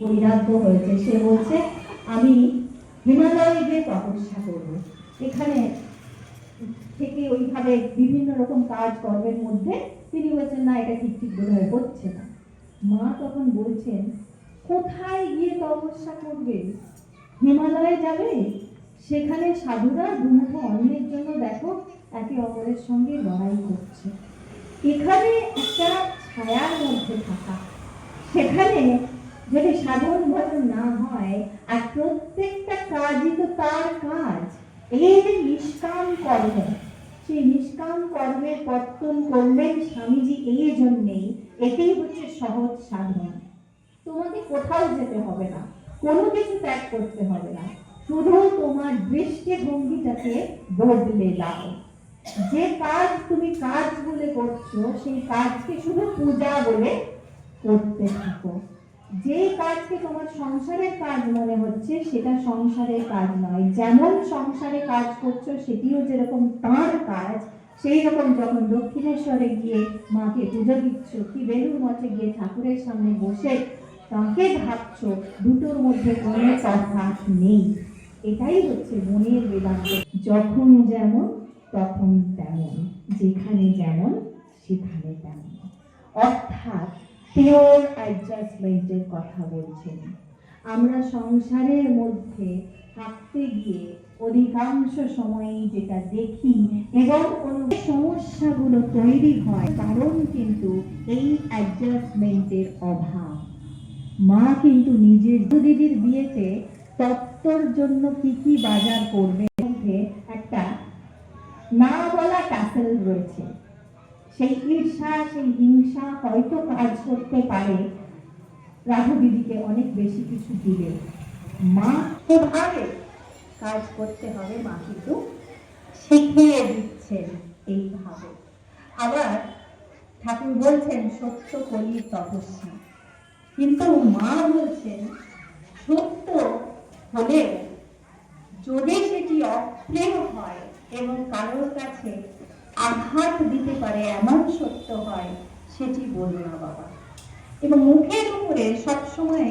বৈরাগ্য হয়েছে। সে বলছে, আমি হিমালয়ে গিয়ে তপস্যা করব। এখানে থেকে ওইভাবে বিভিন্ন রকম কাজ কর্মের মধ্যে তিনি বলছেন, না, এটা ঠিক ঠিক বোধ হয় হচ্ছে না। মা তখন বলছেন, কোথায় গিয়ে তপস্যা করবে? হিমালয়ে যাবে? সেখানে সাধুরা দুমুঠো অন্যের জন্য দেখো, একে অপরের সঙ্গে লড়াই করছে। এখানে একটা ছায়ার মধ্যে থাকা। সেখানে যদি সাধন ভজন না হয়, আর প্রত্যেকটা কাজই তো তার কাজ এই যে নিষ্কাম কর্ম, সেই নিষ্কাম কর্মের পত্তন করলেন স্বামীজি এই জন্যেই এটাই হচ্ছে সহজ সাধন। তোমাকে কোথাও যেতে হবে না, কোনো কিছু ত্যাগ করতে হবে না, শুধু তোমার দৃষ্টিভঙ্গিটাকে বদলে দাও। যে কাজ তুমি কাজ বলে করছ, সেই কাজকে শুধু পূজা বলে করতে থাকো। যে কাজকে তোমার সংসারের কাজ মনে হচ্ছে, সেটা সংসারের কাজ নয়। যেমন সংসারে কাজ করছ, সেটিও যেরকম তার কাজ, সেই রকম যখন দক্ষিণেশ্বরে গিয়ে মাকে পুজো দিচ্ছ, কি বেলুর মঠে গিয়ে ঠাকুরের সামনে বসে তাকে ভাবছ, দুটোর মধ্যে কোনো তফাৎ নেই। এটাই হচ্ছে মনের বেদান্ত। যখন যেমন, তখন তেমন। যেখানে যেমন, সেখানে তেমন। অর্থাৎ পিওর অ্যাডজাস্টমেন্টের কথা বলছেন। আমরা সংসারের মধ্যে থাকতে গিয়ে অধিকাংশ সময়ই যেটা দেখি এবং সমস্যাগুলো তৈরি হয়, কারণ কিন্তু এই অ্যাডজাস্টমেন্টের অভাব। মা কিন্তু নিজের দিদির বিয়েতে তত্ত্বর জন্য কি কি বাজার করবে মধ্যে একটা না বলা টাসেল রয়েছে। সেই ঈর্ষা, সেই হিংসা হয়তো কাজ করতে পারে। রাধু দিদিকে অনেক বেশি কিছু দিলে মা কীভাবে কাজ করতে হবে, মা কিন্তু শিখিয়ে দিচ্ছেন এইভাবে আবার ঠাকুর বলছেন, সত্য কলির তপস্যা। কিন্তু মা বলছেন, সত্য হলেও যদি সেটি অপ্রিয় হয় এবং কারোর কাছে আঘাত দিতে পারে এমন সত্য হয় সেটি বলো না বাবা। এবং মুখের উপরে সবসময়